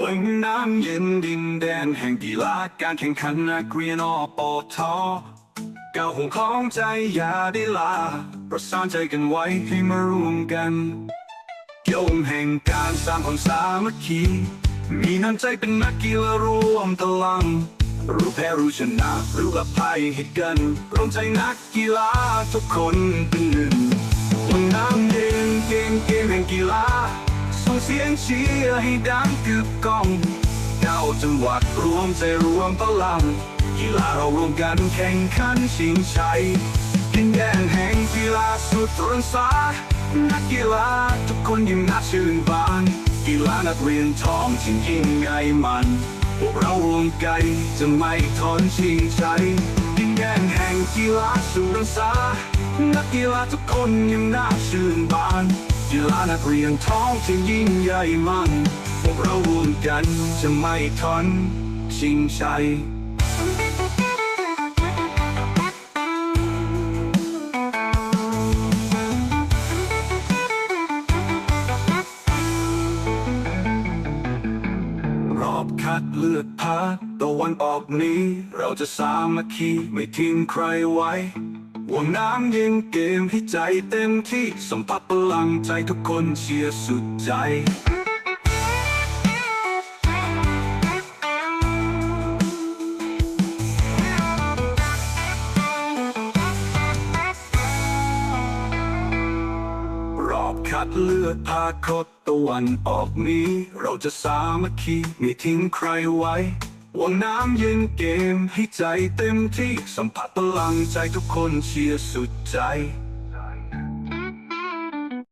วันน้ำเย็นดินแดนแห่งกีฬาการแข่งขันนักเรียนอปอทก้าวหงของใจอย่าได้ลาประสานใจกันไว้ให้มารวมกันโยมแห่งการสร้างความสามัคคีมีน้ำใจเป็นนักกีฬารวมพลัง รู้แพ้รู้ชนะรู้อภัยให้กันร่วมใจนักกีฬาทุกคนเป็นหนึ่งวันน้ำเย็นเกมเกมแห่งกีฬา เสียงเชียร์ให้ดังกึกก้องเก้าจังหวัดรวมใจรวมพลังกีฬาเรารวมกันแข่งขันชิงชัยดินแดนแห่งกีฬาสุดตรนสานักกีฬาทุกคนยิ้มน้าชื่นบานกีฬานักเรียนท้องถิ่นยิ่งใหญ่มัน พวกเรารวมกันจะไม่ทนชิงชัยดินแดนแห่งกีฬาสุดตรนสานักกีฬาทุกคนยิ้มน้าชื่นบาน กีฬานักเรียนท้องที่ยิ่งใหญ่มันพวกเรารวมกันจะไม่ทนชิงชัยรอบคัดเลือกพาตะวันออกนี้ เราจะสามัคคีไม่ทิ้งใครไว้ วงน้ำยิงเกมให้ใจเต็มที่สัมผัสพลังใจทุกคนเชียร์สุดใจรอบคัดเลือกพาคตตะวันออกนี้ เราจะสามัคคีไม่ทิ้งใครไว้ วงน้ำเย็นเกมให้ใจเต็มที่สัมผัสพลังใจทุกคนเชียร์สุดใจ